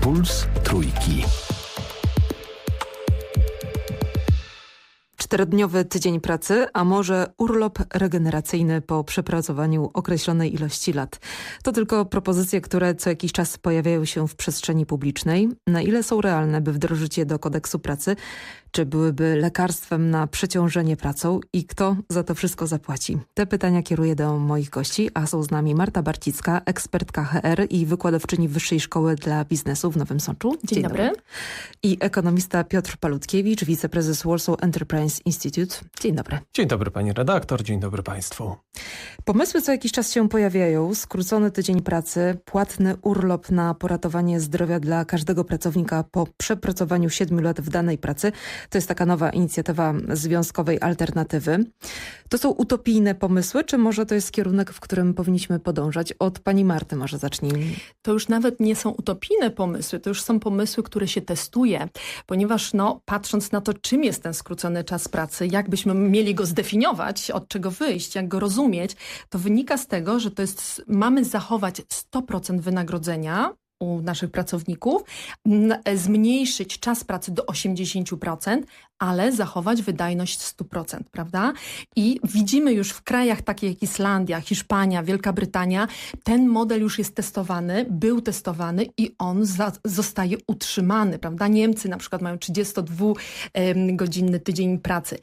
Puls Trójki. Czterodniowy tydzień pracy, a może urlop regeneracyjny po przepracowaniu określonej ilości lat. To tylko propozycje, które co jakiś czas pojawiają się w przestrzeni publicznej. Na ile są realne, by wdrożyć je do kodeksu pracy? Czy byłyby lekarstwem na przeciążenie pracą? I kto za to wszystko zapłaci? Te pytania kieruję do moich gości, a są z nami Marta Barcicka, ekspertka HR i wykładowczyni Wyższej Szkoły dla Biznesu w Nowym Sączu. Dzień, Dzień dobry. dobry. I ekonomista Piotr Palutkiewicz, wiceprezes Warsaw Enterprise Institute. Dzień dobry. Dzień dobry pani redaktor, dzień dobry państwu. Pomysły co jakiś czas się pojawiają. Skrócony tydzień pracy, płatny urlop na poratowanie zdrowia dla każdego pracownika po przepracowaniu siedmiu lat w danej pracy. To jest taka nowa inicjatywa Związkowej Alternatywy. To są utopijne pomysły, czy może to jest kierunek, w którym powinniśmy podążać? Od pani Marty może zacznijmy. To już nawet nie są utopijne pomysły, to już są pomysły, które się testuje, ponieważ no, patrząc na to, czym jest ten skrócony czas pracy, jak byśmy mieli go zdefiniować, od czego wyjść, jak go rozumieć, to wynika z tego, że to jest, mamy zachować 100% wynagrodzenia u naszych pracowników, zmniejszyć czas pracy do 80%, ale zachować wydajność 100%, prawda? I widzimy już w krajach takich jak Islandia, Hiszpania, Wielka Brytania, ten model już jest testowany, był testowany i on za, zostaje utrzymany, prawda? Niemcy na przykład mają 32-godzinny tydzień pracy.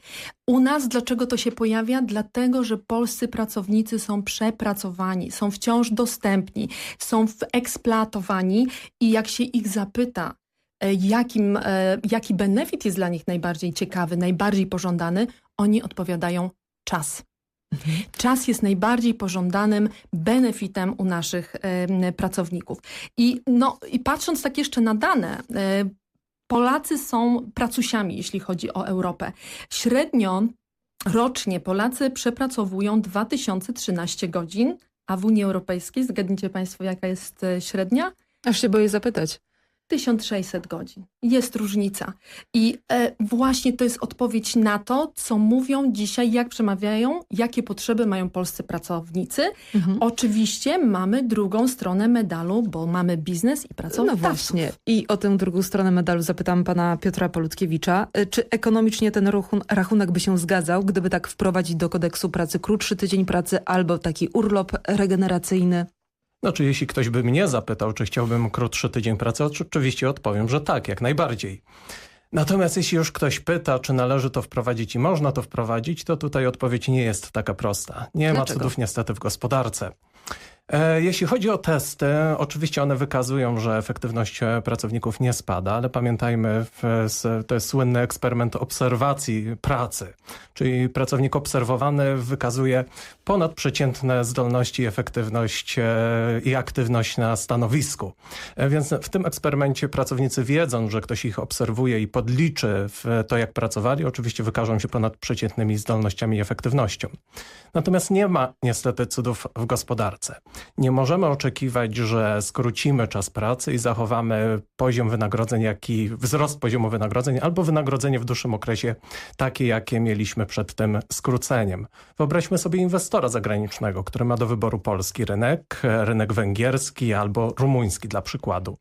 U nas dlaczego to się pojawia? Dlatego, że polscy pracownicy są przepracowani, są wciąż dostępni, są eksploatowani i jak się ich zapyta, E, jakim, e, jaki benefit jest dla nich najbardziej ciekawy, najbardziej pożądany, oni odpowiadają czas. Mhm. Czas jest najbardziej pożądanym benefitem u naszych e, pracowników. I, no, I patrząc tak jeszcze na dane, Polacy są pracusiami, jeśli chodzi o Europę. Średnio rocznie Polacy przepracowują 2013 godzin, a w Unii Europejskiej, zgadnijcie Państwo, jaka jest średnia? Aż się boję zapytać. 1600 godzin. Jest różnica. I e, właśnie to jest odpowiedź na to, co mówią dzisiaj, jak przemawiają, jakie potrzeby mają polscy pracownicy. Mhm. Oczywiście mamy drugą stronę medalu, bo mamy biznes i pracowników. No właśnie. I o tę drugą stronę medalu zapytam pana Piotra Polutkiewicza. E, czy ekonomicznie ten rachunek by się zgadzał, gdyby tak wprowadzić do kodeksu pracy krótszy tydzień pracy albo taki urlop regeneracyjny? Znaczy, jeśli ktoś by mnie zapytał, czy chciałbym krótszy tydzień pracy, oczywiście odpowiem, że tak, jak najbardziej. Natomiast jeśli już ktoś pyta, czy należy to wprowadzić i można to wprowadzić, to tutaj odpowiedź nie jest taka prosta. Nie Dlaczego? ma cudów niestety w gospodarce. E, jeśli chodzi o testy, oczywiście one wykazują, że efektywność e, pracowników nie spada, ale pamiętajmy, to jest słynny eksperyment obserwacji pracy, czyli pracownik obserwowany wykazuje ponadprzeciętne zdolności, efektywność e, i aktywność na stanowisku. Więc w tym eksperymencie pracownicy wiedzą, że ktoś ich obserwuje i podliczy to, jak pracowali, oczywiście wykażą się ponadprzeciętnymi zdolnościami i efektywnością. Natomiast nie ma niestety cudów w gospodarce. Nie możemy oczekiwać, że skrócimy czas pracy i zachowamy poziom wynagrodzeń, jaki wzrost poziomu wynagrodzeń albo wynagrodzenie w dłuższym okresie takie, jakie mieliśmy przed tym skróceniem. Wyobraźmy sobie inwestora zagranicznego, który ma do wyboru polski rynek, rynek węgierski albo rumuński dla przykładu.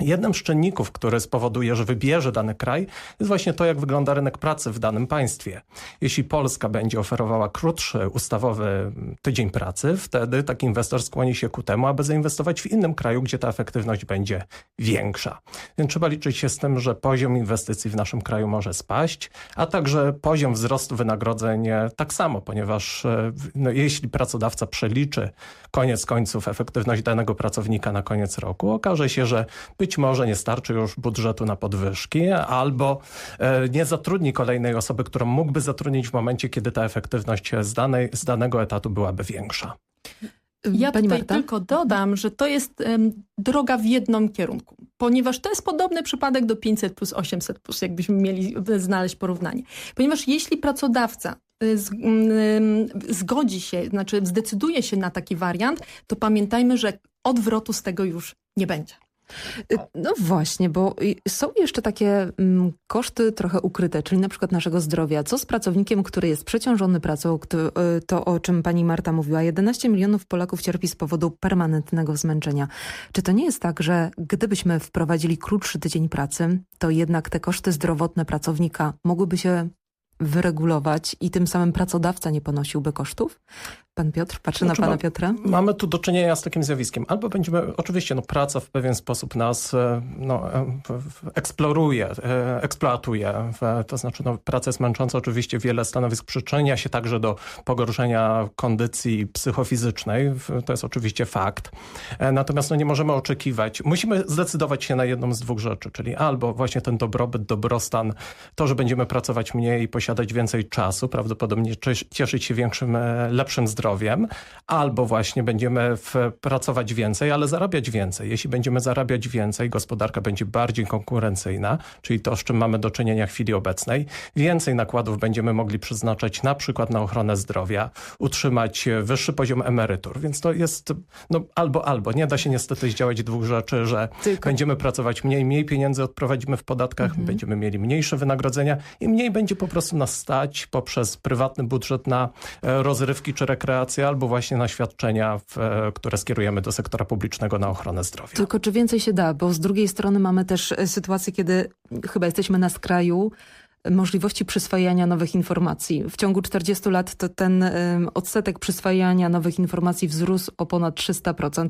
Jednym z czynników, który spowoduje, że wybierze dany kraj, jest właśnie to, jak wygląda rynek pracy w danym państwie. Jeśli Polska będzie oferowała krótszy ustawowy tydzień pracy, wtedy taki inwestor skłoni się ku temu, aby zainwestować w innym kraju, gdzie ta efektywność będzie większa. Więc trzeba liczyć się z tym, że poziom inwestycji w naszym kraju może spaść, a także poziom wzrostu wynagrodzeń tak samo, ponieważ e, no, jeśli pracodawca przeliczy koniec końców efektywność danego pracownika na koniec roku, okaże się, że być może nie starczy już budżetu na podwyżki, albo e, nie zatrudni kolejnej osoby, którą mógłby zatrudnić w momencie, kiedy ta efektywność z, danej, z danego etatu byłaby większa. Ja Pani tutaj Marta? tylko dodam, że to jest um, droga w jednym kierunku, ponieważ to jest podobny przypadek do 500 plus 800 plus, jakbyśmy mieli znaleźć porównanie. Ponieważ jeśli pracodawca y, z, um, zgodzi się, znaczy zdecyduje się na taki wariant, to pamiętajmy, że odwrotu z tego już nie będzie. Y, no właśnie, bo są jeszcze takie mm, koszty trochę ukryte, czyli na przykład naszego zdrowia. Co z pracownikiem, który jest przeciążony pracą, y, to o czym pani Marta mówiła. 11 milionów Polaków cierpi z powodu permanentnego zmęczenia. Czy to nie jest tak, że gdybyśmy wprowadzili krótszy tydzień pracy, to jednak te koszty zdrowotne pracownika mogłyby się wyregulować i tym samym pracodawca nie ponosiłby kosztów? Pan Piotr, patrzy znaczy, na pana Piotra. Mamy tu do czynienia z takim zjawiskiem. Albo będziemy, oczywiście no, praca w pewien sposób nas e, no, e, eksploruje, e, eksploatuje. To znaczy no, praca jest męcząca. Oczywiście wiele stanowisk przyczynia się także do pogorszenia kondycji psychofizycznej. To jest oczywiście fakt. Natomiast no, nie możemy oczekiwać. Musimy zdecydować się na jedną z dwóch rzeczy, czyli albo właśnie ten dobrobyt, dobrostan, to, że będziemy pracować mniej i posiadać więcej czasu, prawdopodobnie cieszyć się większym, lepszym zdrowiem, zdrowiem, albo właśnie będziemy pracować więcej, ale zarabiać więcej. Jeśli będziemy zarabiać więcej, gospodarka będzie bardziej konkurencyjna, czyli to, z czym mamy do czynienia w chwili obecnej. Więcej nakładów będziemy mogli przeznaczać na przykład na ochronę zdrowia, utrzymać wyższy poziom emerytur, więc to jest no, albo, albo. Nie da się niestety zdziałać dwóch rzeczy, że Tylko... będziemy pracować mniej, mniej pieniędzy odprowadzimy w podatkach, mhm. będziemy mieli mniejsze wynagrodzenia i mniej będzie po prostu nas stać poprzez prywatny budżet na e, rozrywki czy rekreację albo właśnie na świadczenia, w, e, które skierujemy do sektora publicznego na ochronę zdrowia. Tylko czy więcej się da? Bo z drugiej strony mamy też e, sytuację, kiedy chyba jesteśmy na skraju możliwości przyswajania nowych informacji. W ciągu 40 lat to ten odsetek przyswajania nowych informacji wzrósł o ponad 300%.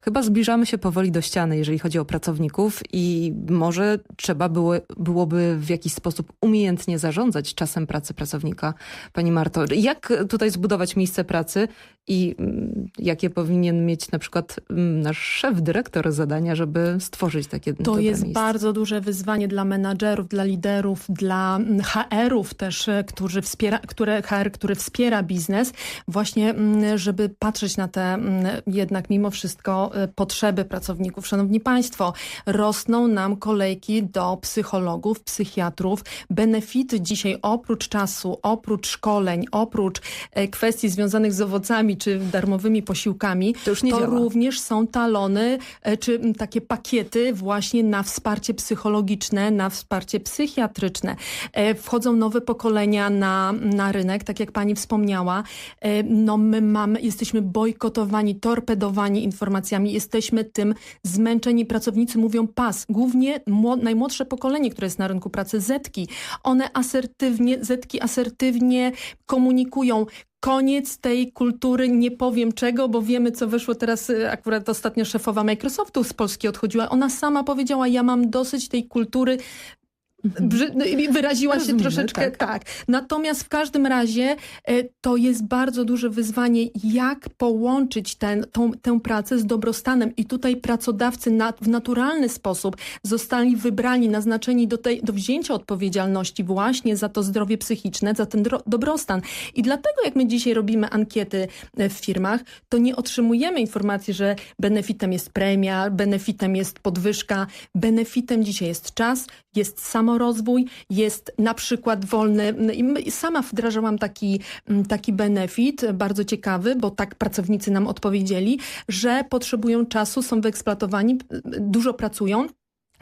Chyba zbliżamy się powoli do ściany, jeżeli chodzi o pracowników i może trzeba było, byłoby w jakiś sposób umiejętnie zarządzać czasem pracy pracownika. Pani Marto, jak tutaj zbudować miejsce pracy i mm, jakie powinien mieć na przykład mm, nasz szef, dyrektor zadania, żeby stworzyć takie To jest miejsce? bardzo duże wyzwanie dla menadżerów, dla liderów, dla mm, HR-ów też, e, którzy wspiera, które, HR, który wspiera biznes, właśnie żeby patrzeć na te jednak mimo wszystko e, potrzeby pracowników. Szanowni Państwo, rosną nam kolejki do psychologów, psychiatrów. Benefity dzisiaj oprócz czasu, oprócz szkoleń, oprócz e, kwestii związanych z owocami czy darmowymi posiłkami, to, to również są talony czy takie pakiety właśnie na wsparcie psychologiczne, na wsparcie psychiatryczne. E, wchodzą nowe pokolenia na, na rynek, tak jak pani wspomniała. E, no my mamy, jesteśmy bojkotowani, torpedowani informacjami, jesteśmy tym zmęczeni. Pracownicy mówią pas. Głównie najmłodsze pokolenie, które jest na rynku pracy, Zetki. One asertywnie, Zetki asertywnie komunikują, koniec tej kultury, nie powiem czego, bo wiemy, co wyszło teraz, y, akurat ostatnio szefowa Microsoftu z Polski odchodziła. Ona sama powiedziała, ja mam dosyć tej kultury no wyraziła się troszeczkę tak. tak. Natomiast w każdym razie e, to jest bardzo duże wyzwanie, jak połączyć ten, tą, tę pracę z dobrostanem. I tutaj pracodawcy na, w naturalny sposób zostali wybrani, naznaczeni do, tej, do wzięcia odpowiedzialności właśnie za to zdrowie psychiczne, za ten dobrostan. I dlatego jak my dzisiaj robimy ankiety e, w firmach, to nie otrzymujemy informacji, że benefitem jest premia, benefitem jest podwyżka. Benefitem dzisiaj jest czas, jest samorozwój, jest na przykład wolny. Sama wdrażałam taki, taki benefit, bardzo ciekawy, bo tak pracownicy nam odpowiedzieli, że potrzebują czasu, są wyeksploatowani, dużo pracują,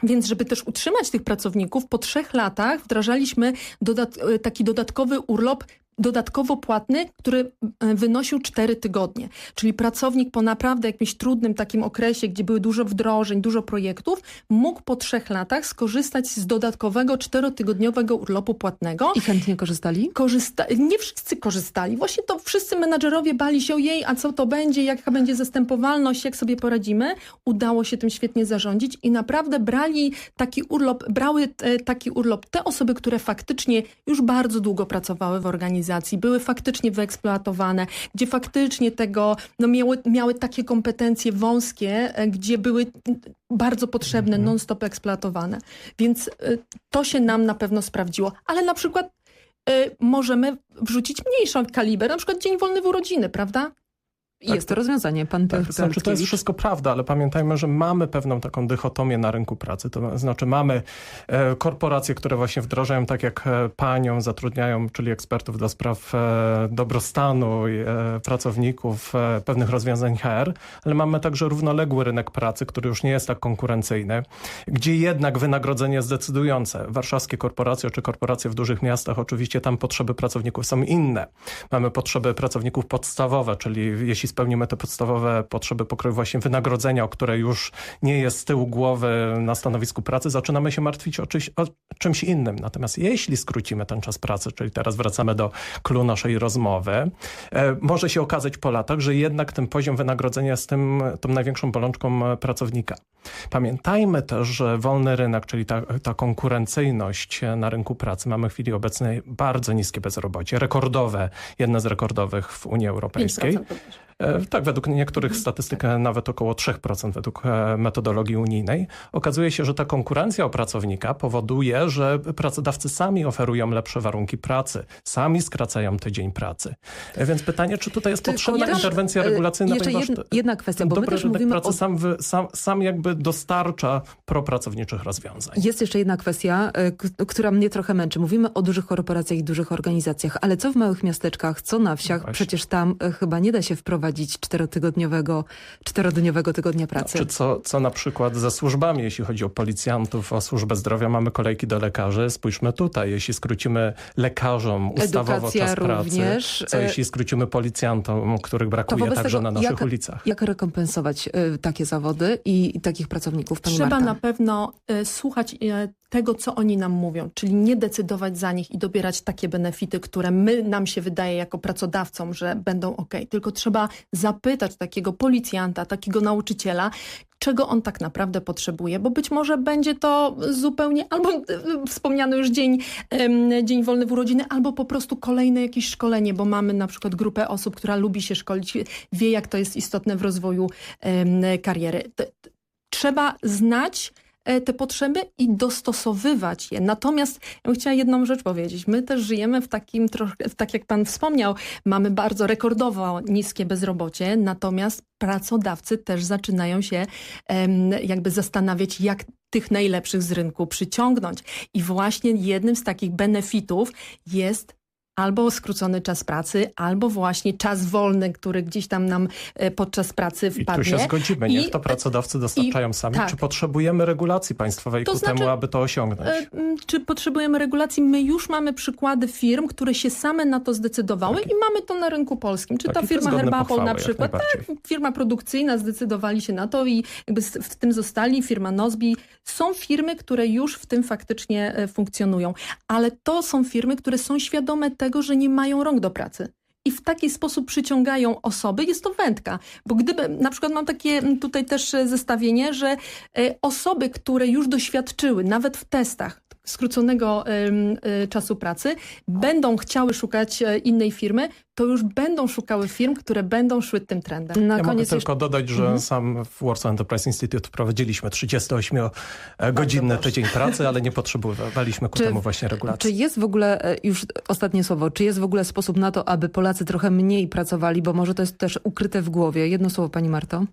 więc żeby też utrzymać tych pracowników, po trzech latach wdrażaliśmy dodat taki dodatkowy urlop dodatkowo płatny, który e, wynosił 4 tygodnie. Czyli pracownik po naprawdę jakimś trudnym takim okresie, gdzie były dużo wdrożeń, dużo projektów, mógł po trzech latach skorzystać z dodatkowego czterotygodniowego urlopu płatnego. I chętnie korzystali? Korzysta nie wszyscy korzystali. Właśnie to wszyscy menadżerowie bali się, jej, a co to będzie, jaka będzie zastępowalność, jak sobie poradzimy. Udało się tym świetnie zarządzić i naprawdę brali taki urlop, brały e, taki urlop te osoby, które faktycznie już bardzo długo pracowały w organizacji organizacji były faktycznie wyeksploatowane, gdzie faktycznie tego no miały, miały takie kompetencje wąskie, e, gdzie były bardzo potrzebne, mhm. non-stop eksploatowane. Więc e, to się nam na pewno sprawdziło. Ale na przykład y, możemy wrzucić mniejszy kaliber, na przykład dzień wolny w urodziny, prawda? Jest to rozwiązanie. Pan Tak, to znaczy, to jest wszystko prawda, ale pamiętajmy, że mamy pewną taką dychotomię na rynku pracy. To znaczy mamy e, korporacje, które właśnie wdrażają, tak jak e, panią, zatrudniają, czyli ekspertów do spraw e, dobrostanu e, pracowników, e, pewnych rozwiązań HR, ale mamy także równoległy rynek pracy, który już nie jest tak konkurencyjny, gdzie jednak wynagrodzenie jest decydujące. Warszawskie korporacje czy korporacje w dużych miastach, oczywiście tam potrzeby pracowników są inne. Mamy potrzeby pracowników podstawowe, czyli jeśli spełnimy te podstawowe potrzeby pokroju właśnie wynagrodzenia, o które już nie jest z tyłu głowy na stanowisku pracy, zaczynamy się martwić o, o czymś innym. Natomiast jeśli skrócimy ten czas pracy, czyli teraz wracamy do clue naszej rozmowy, e, może się okazać po latach, że jednak ten poziom wynagrodzenia jest tym, tą największą bolączką e, pracownika. Pamiętajmy też, że wolny rynek, czyli ta, ta konkurencyjność na rynku pracy, mamy w chwili obecnej bardzo niskie bezrobocie, rekordowe, jedne z rekordowych w Unii Europejskiej. 5% bodajże. E, Tak, według niektórych statystyk nawet około 3% według e, metodologii unijnej. Okazuje się, że ta konkurencja o pracownika powoduje, że pracodawcy sami oferują lepsze warunki pracy, sami skracają tydzień pracy. E, Więc pytanie, czy tutaj jest Tylko potrzebna interwencja regulacyjna, Jeszcze ponieważ jedna, jedna kwestia, ten bo my też rynek mówimy pracy o sam, wy, sam, sam jakby dostarcza propracowniczych rozwiązań. Jest jeszcze jedna kwestia, która mnie trochę męczy. Mówimy o dużych korporacjach i dużych organizacjach, ale co w małych miasteczkach, co na wsiach? Przecież tam chyba nie da się wprowadzić czterotygodniowego, czterodniowego tygodnia pracy. Czy co, co na przykład ze służbami, jeśli chodzi o policjantów, o służbę zdrowia, mamy kolejki do lekarzy. Spójrzmy tutaj, jeśli skrócimy lekarzom ustawowo Edukacja czas również, pracy, co e, jeśli skrócimy policjantom, których brakuje także tego na naszych jak- ulicach. Jak rekompensować e, takie zawody i, i takich pracowników, pani Trzeba Marta? na pewno e, słuchać e, tego, co oni nam mówią, czyli nie decydować za nich i dobierać takie benefity, które my nam się wydaje jako pracodawcom, że będą ok. Tylko trzeba zapytać takiego policjanta, takiego nauczyciela, czego on tak naprawdę potrzebuje, bo być może będzie to zupełnie albo e, wspomniany już dzień, dzień wolny w urodziny, albo po prostu kolejne jakieś szkolenie, bo mamy na przykład grupę osób, która lubi się szkolić, wie jak to jest istotne w rozwoju kariery. Trzeba znać te potrzeby i dostosowywać je. Natomiast ja bym chciała jedną rzecz powiedzieć. My też żyjemy w takim tak jak pan wspomniał, mamy bardzo rekordowo niskie bezrobocie, natomiast pracodawcy też zaczynają się jakby zastanawiać, jak tych najlepszych z rynku przyciągnąć. I właśnie jednym z takich benefitów jest albo skrócony czas pracy, albo właśnie czas wolny, który gdzieś tam nam e, podczas pracy I tu wpadnie. się zgodzimy, niech I- to pracodawcy dostarczają sami. tak. Czy potrzebujemy regulacji państwowej To ku znaczy, temu, aby to osiągnąć? E, Czy potrzebujemy regulacji? My już mamy przykłady firm, które się same na to zdecydowały Tak. i mamy to na rynku polskim. Czy Tak, ta i firma Herbapol na przykład, tak, firma produkcyjna zdecydowali się na to i jakby w tym zostali, firma Nozbi. Są firmy, które już w tym faktycznie e, funkcjonują, ale to są firmy, które są świadome tego, że nie mają rąk do pracy. I w taki sposób przyciągają osoby, jest to wędka. Bo gdyby, na przykład mam takie tutaj też e, zestawienie, że e, osoby, które już doświadczyły, nawet w testach skróconego czasu pracy, będą chciały szukać innej firmy, to już będą szukały firm, które będą szły tym trendem. Na Ja mogę koniec tylko jeszcze... dodać, że Mhm. sam w Warsaw Enterprise Institute wprowadziliśmy 38-godzinny tydzień pracy, ale nie potrzebowaliśmy ku Czy- temu właśnie regulacji. Czy jest w ogóle, e, już ostatnie słowo, czy jest w ogóle sposób na to, aby Polacy trochę mniej pracowali, bo może to jest też ukryte w głowie. Jedno słowo, pani Marto.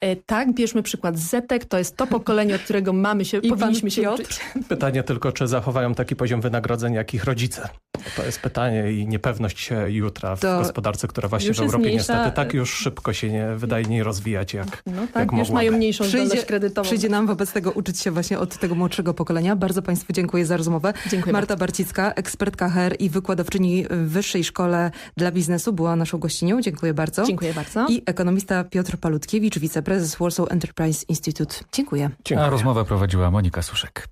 E, Tak, bierzmy przykład Zetek, to jest to pokolenie, od którego mamy się, I powinniśmy się uczyć. Pytanie tylko, czy zachowają taki poziom wynagrodzeń, jak ich rodzice. To jest pytanie i niepewność e, jutra w gospodarce, która właśnie już w Europie mniejsza- niestety tak już szybko się nie wydaje nie rozwijać, jak, No jak tak, już mogłaby. mają mniejszą Przyjdzie, zdolność kredytową. przyjdzie nam wobec tego uczyć się właśnie od tego młodszego pokolenia. Bardzo Państwu dziękuję za rozmowę. Dziękuję Marta Barcicka, ekspertka HR i wykładowczyni w Wyższej Szkole dla Biznesu była naszą gościnią. Dziękuję bardzo. Dziękuję bardzo. I ekonomista Piotr Palutkiewicz, wiceprezes Warsaw Enterprise Institute. Dziękuję. Dziękuję. A rozmowę prowadziła Monika Suszek.